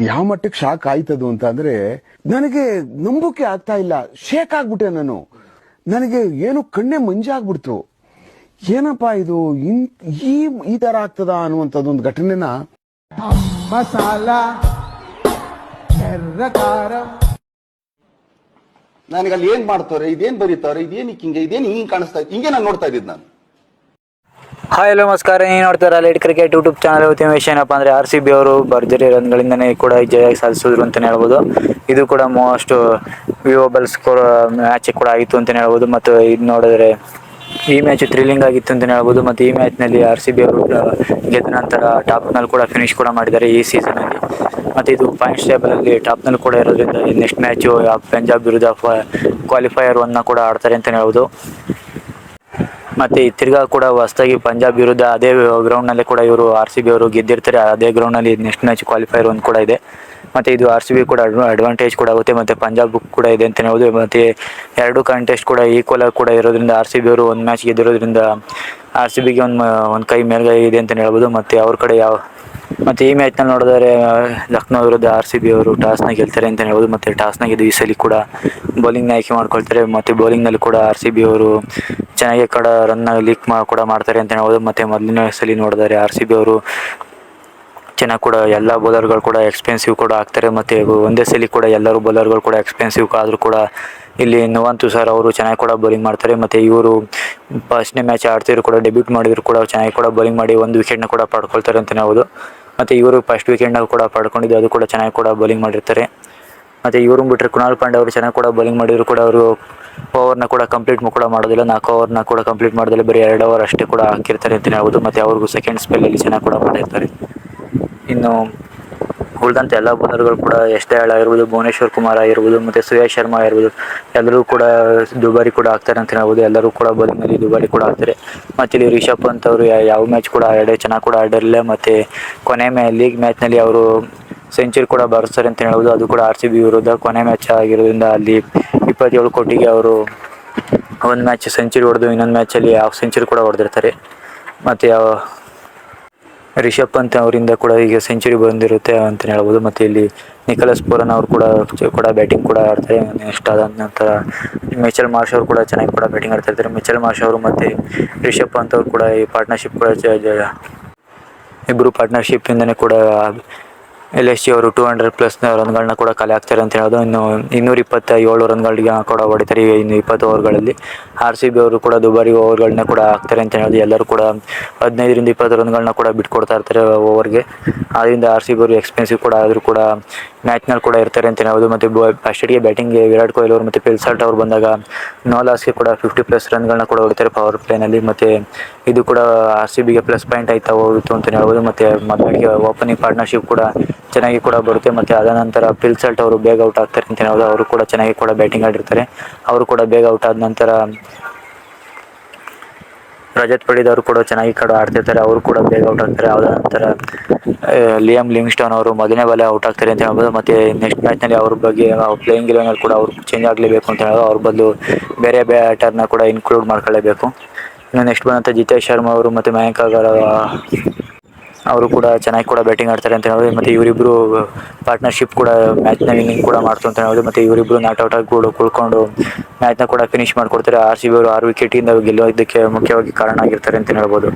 ಯಾವ ಮಟ್ಟಕ್ಕೆ ಶಾಕ್ ಆಯ್ತದು ಅಂತ ಅಂದ್ರೆ ನನಗೆ ನಂಬಕ್ಕೆ ಆಗ್ತಾ ಇಲ್ಲ ಶೇಕ್ ಆಗ್ಬಿಟ್ಟೆ ನಾನು. ನನಗೆ ಏನು ಕಣ್ಣೆ ಮಂಜಾಗ್ಬಿಡ್ತು ಏನಪ್ಪಾ ಇದು? ಈ ಈ ತರ ಆಗ್ತದ ಅನ್ನುವಂಥದ್ದೊಂದು ಘಟನೆನ ಮಸಾಲ ನನಗೆ ಅಲ್ಲಿ ಏನ್ ಮಾಡ್ತಾರೆ ಇದೇನ್ ಬರೀತಾರೆ ಇದೇನ್ ಹಿಂಗೆ ಇದೇನ್ ಹಿಂಗ್ ಕಾಣಿಸ್ತಾ ಇತ್ತು ಹಿಂಗೆ ನಾನು ನೋಡ್ತಾ ಇದ್ದಿದ್ದು ನಾನು. ಹಾಯ್ ಹಲೋ ನಮಸ್ಕಾರ. ನೀವು ನೋಡ್ತಾರೆ ಲೈಟ್ ಕ್ರಿಕೆಟ್ ಯೂಟ್ಯೂಬ್ ಚಾನಲ್ ಇವತ್ತಿನ ವಿಷಯ ಏನಪ್ಪ ಅಂದರೆ ಆರ್ ಸಿ ಬಿ ಅವರು ಭರ್ಜರಿ ರನ್ಗಳಿಂದನೇ ಕೂಡ ಜಯ ಸಾಧಿಸಿದ್ರು ಅಂತಲೇ ಹೇಳ್ಬೋದು. ಇದು ಕೂಡ ಮೋಸ್ಟ್ ವ್ಯೂವಬಲ್ ಸ್ಕೋರ್ ಮ್ಯಾಚ್ ಕೂಡ ಆಗಿತ್ತು ಅಂತಲೇ ಹೇಳ್ಬೋದು. ಮತ್ತು ಇದು ನೋಡಿದ್ರೆ ಈ ಮ್ಯಾಚ್ ಥ್ರಿಲ್ಲಿಂಗ್ ಆಗಿತ್ತು ಅಂತಲೇ ಹೇಳ್ಬೋದು. ಮತ್ತು ಈ ಮ್ಯಾಚ್ನಲ್ಲಿ ಆರ್ ಸಿ ಬಿ ಅವರು ಗೆದ್ದ ನಂತರ ಟಾಪ್ನಲ್ಲಿ ಕೂಡ ಫಿನಿಶ್ ಕೂಡ ಮಾಡಿದ್ದಾರೆ ಈ ಸೀಸನಲ್ಲಿ ಮತ್ತು ಇದು ಪಾಯಿಂಟ್ಸ್ ಟೇಬಲಲ್ಲಿ ಟಾಪ್ನಲ್ಲಿ ಕೂಡ ಇರೋದ್ರಿಂದ ನೆಕ್ಸ್ಟ್ ಮ್ಯಾಚು ಪಂಜಾಬ್ ವಿರುದ್ಧ ಕ್ವಾಲಿಫೈಯರ್ ಒನ್ನ ಕೂಡ ಆಡ್ತಾರೆ ಅಂತಲೇ ಹೇಳ್ಬೋದು. ಮತ್ತೆ ತಿರ್ಗಾ ಕೂಡ ಹೊಸದಾಗಿ ಪಂಜಾಬ್ ವಿರುದ್ಧ ಅದೇ ಗ್ರೌಂಡ್ನಲ್ಲಿ ಕೂಡ ಇವರು ಆರ್ ಸಿ ಬಿ ಅವರು ಗೆದ್ದಿರ್ತಾರೆ. ಅದೇ ಗ್ರೌಂಡ್ನಲ್ಲಿ ನೆಕ್ಸ್ಟ್ ಮ್ಯಾಚ್ ಕ್ವಾಲಿಫೈರ್ ಒಂದು ಕೂಡ ಇದೆ. ಮತ್ತೆ ಇದು ಆರ್ ಸಿ ಬಿ ಕೂಡ ಅಡ್ವಾಂಟೇಜ್ ಕೂಡ ಆಗುತ್ತೆ. ಮತ್ತೆ ಪಂಜಾಬ್ ಕೂಡ ಇದೆ ಅಂತ ಹೇಳ್ಬೋದು. ಮತ್ತೆ ಎರಡು ಕಾಂಟೆಸ್ಟ್ ಕೂಡ ಈಕ್ವಲ್ ಆಗಿ ಕೂಡ ಇರೋದ್ರಿಂದ ಆರ್ ಸಿ ಬಿ ಅವರು ಒಂದು ಮ್ಯಾಚ್ ಗೆದ್ದಿರೋದ್ರಿಂದ ಆರ್ ಸಿ ಬಿಗೆ ಒಂದು ಒಂದು ಕೈ ಮೇಲ್ಗೈ ಇದೆ ಅಂತ ಹೇಳ್ಬೋದು. ಮತ್ತೆ ಅವ್ರ ಕಡೆ ಯಾವ ಮತ್ತೆ ಈ ಮ್ಯಾಚ್ನಲ್ಲಿ ನೋಡಿದರೆ ಲಕ್ನೋ ವಿರುದ್ಧ ಆರ್ ಸಿ ಬಿ ಅವರು ಟಾಸ್ನ ಗೆಲ್ತಾರೆ ಅಂತ ಹೇಳ್ಬೋದು. ಮತ್ತೆ ಟಾಸ್ನ ಗೆದ್ದು ಈ ಸಲ ಕೂಡ ಬೌಲಿಂಗ್ನ ಆಯ್ಕೆ ಮಾಡ್ಕೊಳ್ತಾರೆ. ಮತ್ತೆ ಬೌಲಿಂಗ್ನಲ್ಲಿ ಕೂಡ ಆರ್ ಸಿ ಬಿ ಅವರು ಚೆನ್ನಾಗಿ ಕಡ ರನ್ನ ಲೀಕ್ ಮಾ, ಕೂಡ ಮಾಡ್ತಾರೆ ಅಂತ ಹೇಳ್ಬೋದು. ಮತ್ತೆ ಮೊದಲಿನ ಸಲ ನೋಡಿದರೆ ಆರ್ ಸಿ ಬಿ ಅವರು ಚೆನ್ನಾಗಿ ಕೂಡ ಎಲ್ಲ ಬೌಲರ್ಗಳು ಕೂಡ ಎಕ್ಸ್ಪೆನ್ಸಿವ್ ಕೂಡ ಆಗ್ತಾರೆ ಮತ್ತು ಒಂದೇ ಸಲ ಕೂಡ ಎಲ್ಲರೂ ಬೌಲರ್ಗಳು ಕೂಡ ಎಕ್ಸ್ಪೆನ್ಸಿವ್ ಆದರೂ ಕೂಡ ಇಲ್ಲಿ ನವಂತು ಸರ್ ಅವರು ಚೆನ್ನಾಗಿ ಕೂಡ ಬೌಲಿಂಗ್ ಮಾಡ್ತಾರೆ. ಮತ್ತು ಇವರು ಫಸ್ಟ್ನೇ ಮ್ಯಾಚ್ ಆಡ್ತಿದ್ರು ಕೂಡ ಡೆಬ್ಯೂಟ್ ಮಾಡಿದ್ರು ಕೂಡ ಚೆನ್ನಾಗಿ ಕೂಡ ಬೌಲಿಂಗ್ ಮಾಡಿ ಒಂದು ವಿಕೆಟ್ನ ಕೂಡ ಪಡ್ಕೊಳ್ತಾರೆ ಅಂತಲೇ ಹೌದು. ಮತ್ತು ಇವರು ಫಸ್ಟ್ ವಿಕೆಟ್ನಾಗ ಕೂಡ ಪಡ್ಕೊಂಡಿದ್ದು ಅದು ಕೂಡ ಚೆನ್ನಾಗಿ ಕೂಡ ಬೌಲಿಂಗ್ ಮಾಡಿರ್ತಾರೆ. ಮತ್ತು ಇವರು ಬಿಟ್ಟರೆ ಕುಣಾಲ್ ಪಾಂಡೆ ಅವರು ಚೆನ್ನಾಗಿ ಕೂಡ ಬೌಲಿಂಗ್ ಮಾಡಿದ್ರು ಕೂಡ, ಅವರು ಓವರ್ನ ಕೂಡ ಕಂಪ್ಲೀಟ್ ಕೂಡ ಮಾಡೋದಿಲ್ಲ, ನಾಲ್ಕು ಓವರ್ನ ಕೂಡ ಕಂಪ್ಲೀಟ್ ಮಾಡೋದಿಲ್ಲ, ಬರೀ ಎರಡು ಓವರ್ ಅಷ್ಟೇ ಕೂಡ ಹಾಕಿರ್ತಾರೆ ಅಂತಲೇ ಹೌದು. ಮತ್ತು ಅವ್ರಿಗೂ ಸೆಕೆಂಡ್ ಸ್ಪೆಲ್ಲಲ್ಲಿ ಚೆನ್ನಾಗಿ ಕೂಡ ಮಾಡಿರ್ತಾರೆ. ಇನ್ನು ಉಳಿದಂತೆ ಎಲ್ಲ ಬೌಲರ್ಗಳು ಕೂಡ ಎಷ್ಟೇ ಹೇಳ ಆಗಿರ್ಬೋದು, ಭುವನೇಶ್ವರ್ ಕುಮಾರ್ ಆಗಿರ್ಬೋದು, ಮತ್ತು ಸುರೇಶ್ ಶರ್ಮಾ ಆಗಿರ್ಬೋದು, ಎಲ್ಲರೂ ಕೂಡ ದುಬಾರಿ ಕೂಡ ಆಗ್ತಾರೆ ಅಂತ ಹೇಳ್ಬೋದು. ಎಲ್ಲರೂ ಕೂಡ ಬೌಲಿಂಗಲ್ಲಿ ದುಬಾರಿ ಕೂಡ ಆಗ್ತಾರೆ. ಮತ್ತು ಇಲ್ಲಿ ರಿಷಬ್ ಪಂತ್ ಅವರು ಯಾವ ಮ್ಯಾಚ್ ಕೂಡ ಆಡೇ, ಚೆನ್ನಾಗಿ ಕೂಡ ಆಡಿರಲಿಲ್ಲ ಮತ್ತು ಕೊನೆ ಲೀಗ್ ಲೀಗ್ ಮ್ಯಾಚ್ನಲ್ಲಿ ಅವರು ಸೆಂಚುರಿ ಕೂಡ ಬಾರಿಸ್ತಾರೆ ಅಂತ ಹೇಳ್ಬೋದು. ಅದು ಕೂಡ ಆರ್ ಸಿ ಬಿ ವಿರುದ್ಧ ಕೊನೆ ಮ್ಯಾಚ್ ಆಗಿರೋದ್ರಿಂದ ಅಲ್ಲಿ ಇಪ್ಪತ್ತೇಳು ಕೋಟಿಗೆ ಅವರು ಒಂದು ಮ್ಯಾಚ್ ಸೆಂಚುರಿ ಹೊಡೆದು ಇನ್ನೊಂದು ಮ್ಯಾಚಲ್ಲಿ ಹಾಫ್ ಸೆಂಚುರಿ ಕೂಡ ಹೊಡೆದಿರ್ತಾರೆ. ಮತ್ತು ರಿಷಬ್ ಪಂತ್ ಅವರಿಂದ ಕೂಡ ಈಗ ಸೆಂಚುರಿ ಬಂದಿರುತ್ತೆ ಅಂತ ಹೇಳ್ಬೋದು. ಮತ್ತು ಇಲ್ಲಿ ನಿಖಲಸ್ ಪೂರನ್ ಅವರು ಕೂಡ ಕೂಡ ಬ್ಯಾಟಿಂಗ್ ಕೂಡ ಆಡ್ತಾರೆ. ನೆಕ್ಸ್ಟ್ ಆದ ನಂತರ ಮಿಚಲ್ ಮಾರ್ಷ್ ಅವರು ಕೂಡ ಚೆನ್ನಾಗಿ ಕೂಡ ಬ್ಯಾಟಿಂಗ್ ಆಡ್ತಾ ಇರ್ತಾರೆ ಮಿಚಲ್ ಮಾರ್ಷ್ ಅವರು ಮತ್ತು ರಿಷಬ್ ಪಂತ್ ಅವರು ಕೂಡ ಈ ಪಾರ್ಟ್ನರ್ಶಿಪ್ ಕೂಡ ಇಬ್ಬರು ಪಾರ್ಟ್ನರ್ಶಿಪ್ಪಿಂದನೇ ಕೂಡ ಎಲ್ ಎಸ್ ಜಿ ಅವರು ಟೂ ಹಂಡ್ರೆಡ್ ಪ್ಲಸ್ ರನ್ಗಳನ್ನ ಕೂಡ ಕಲೆ ಹಾಕ್ತಾರೆ ಅಂತ ಹೇಳೋದು. ಇನ್ನು ಇನ್ನೂರ ಇಪ್ಪತ್ತ ಏಳು ರನ್ಗಳಿಗೆ ಕೂಡ ಹೊಡಿತಾರೆ. ಈಗ ಇನ್ನು ಇಪ್ಪತ್ತು ಓವರ್ಗಳಲ್ಲಿ ಆರ್ ಸಿ ಬಿ ಅವರು ಕೂಡ ದುಬಾರಿ ಓವರ್ಗಳನ್ನ ಕೂಡ ಹಾಕ್ತಾರೆ ಅಂತ ಹೇಳೋದು. ಎಲ್ಲರೂ ಕೂಡ ಹದಿನೈದರಿಂದ ಇಪ್ಪತ್ತು ರನ್ಗಳನ್ನ ಕೂಡ ಬಿಟ್ಕೊಡ್ತಾ ಇರ್ತಾರೆ ಓವರ್ಗೆ ಆದ್ದರಿಂದ ಆರ್ ಸಿ ಬಿ ಅವರು ಎಕ್ಸ್ಪೆನ್ಸಿವ್ ಕೂಡ ಆದರೂ ಕೂಡ ಮ್ಯಾಚ್ನಲ್ಲಿ ಕೂಡ ಇರ್ತಾರೆ ಅಂತ ಹೇಳ್ಬೋದು ಮತ್ತು ಫಸ್ಟಿಗೆ ಬ್ಯಾಟಿಂಗ್ಗೆ ವಿರಾಟ್ ಕೊಹ್ಲಿ ಅವರು ಮತ್ತು ಪಿಲ್ಸಾಲ್ಟ್ ಅವರು ಬಂದಾಗ ನೋ ಲಾಸ್ಗೆ ಕೂಡ ಫಿಫ್ಟಿ ಪ್ಲಸ್ ರನ್ಗಳನ್ನ ಕೂಡ ಹೊಡಿತಾರೆ ಪವರ್ ಪ್ಲೇನಲ್ಲಿ ಮತ್ತು ಇದು ಕೂಡ ಆರ್ ಸಿ ಬಿಗೆ ಪ್ಲಸ್ ಪಾಯಿಂಟ್ ಆಯ್ತಾ ಹೋಗಿತ್ತು ಅಂತ ಹೇಳ್ಬೋದು ಮತ್ತು ಮೊದಲಿಗೆ ಓಪನಿಂಗ್ ಪಾರ್ಟ್ನರ್ಶಿಪ್ ಕೂಡ ಚೆನ್ನಾಗಿ ಕೂಡ ಬರುತ್ತೆ ಮತ್ತು ಅದ ನಂತರ ಪಿಲ್ಸಲ್ಟ್ ಅವರು ಬೇಗ ಔಟ್ ಆಗ್ತಾರೆ ಅಂತ ಹೇಳ್ಬೋದು ಅವರು ಕೂಡ ಚೆನ್ನಾಗಿ ಕೂಡ ಬ್ಯಾಟಿಂಗ್ ಆಡಿರ್ತಾರೆ. ಅವರು ಕೂಡ ಬೇಗ ಔಟ್ ಆದ ನಂತರ ರಜತ್ ಪಡೀದ್ ಅವರು ಕೂಡ ಚೆನ್ನಾಗಿ ಕೂಡ ಆಡ್ತಿರ್ತಾರೆ, ಅವರು ಕೂಡ ಬೇಗ ಔಟ್ ಆಗ್ತಾರೆ. ಅದಾದ ನಂತರ ಲಿಯಮ್ ಲಿಂಗ್ಸ್ಟೋನ್ ಅವರು ಮೊದಲನೇ ಬಾಲೆ ಔಟ್ ಆಗ್ತಾರೆ ಅಂತ ಹೇಳ್ಬೋದು. ಮತ್ತು ನೆಕ್ಸ್ಟ್ ಮ್ಯಾಚ್ನಲ್ಲಿ ಅವ್ರ ಬಗ್ಗೆ ಪ್ಲೇಯಿಂಗ್ ಇಲೆವನಲ್ಲಿ ಕೂಡ ಅವ್ರು ಚೇಂಜ್ ಆಗಲೇಬೇಕು ಅಂತ ಹೇಳೋದು. ಅವ್ರ ಬದಲು ಬೇರೆ ಬ್ಯಾಟರ್ನ ಕೂಡ ಇನ್ಕ್ಲೂಡ್ ಮಾಡ್ಕೊಳ್ಳೇಬೇಕು. ಇನ್ನು ನೆಕ್ಸ್ಟ್ ಬಂದಂಥ ಜಿತೇಶ್ ಶರ್ಮಾ ಅವರು ಮತ್ತು ಮಯಾಂಕ್ ಅಗರ್ ಅವರು ಕೂಡ ಚೆನ್ನಾಗಿ ಕೂಡ ಬ್ಯಾಟಿಂಗ್ ಆಡ್ತಾರೆ ಅಂತ ಹೇಳೋದು ಮತ್ತು ಇವರಿಬ್ಬರು ಪಾರ್ಟ್ನರ್ಶಿಪ್ ಕೂಡ ಮ್ಯಾಚ್ನ ವಿನ್ನಿಂಗ್ ಕೂಡ ಮಾಡ್ತು ಅಂತ ಹೇಳೋದು ಮತ್ತು ಇವರಿಬ್ಬರು ನಾಟ್ ಔಟ್ ಆಗಿ ಕೂಡ ಕುಳ್ಕೊಂಡು ಮ್ಯಾಚ್ನ ಕೂಡ ಫಿನಿಶ್ ಮಾಡಿಕೊಡ್ತಾರೆ. ಆರ್ ಸಿ ಬಿ ಅವರು ಆರು ವಿಕೆಟಿಂದ ಗೆಲ್ಲೋದಕ್ಕೆ ಮುಖ್ಯವಾಗಿ ಕಾರಣ ಆಗಿರ್ತಾರೆ ಅಂತ ಹೇಳ್ಬೋದು.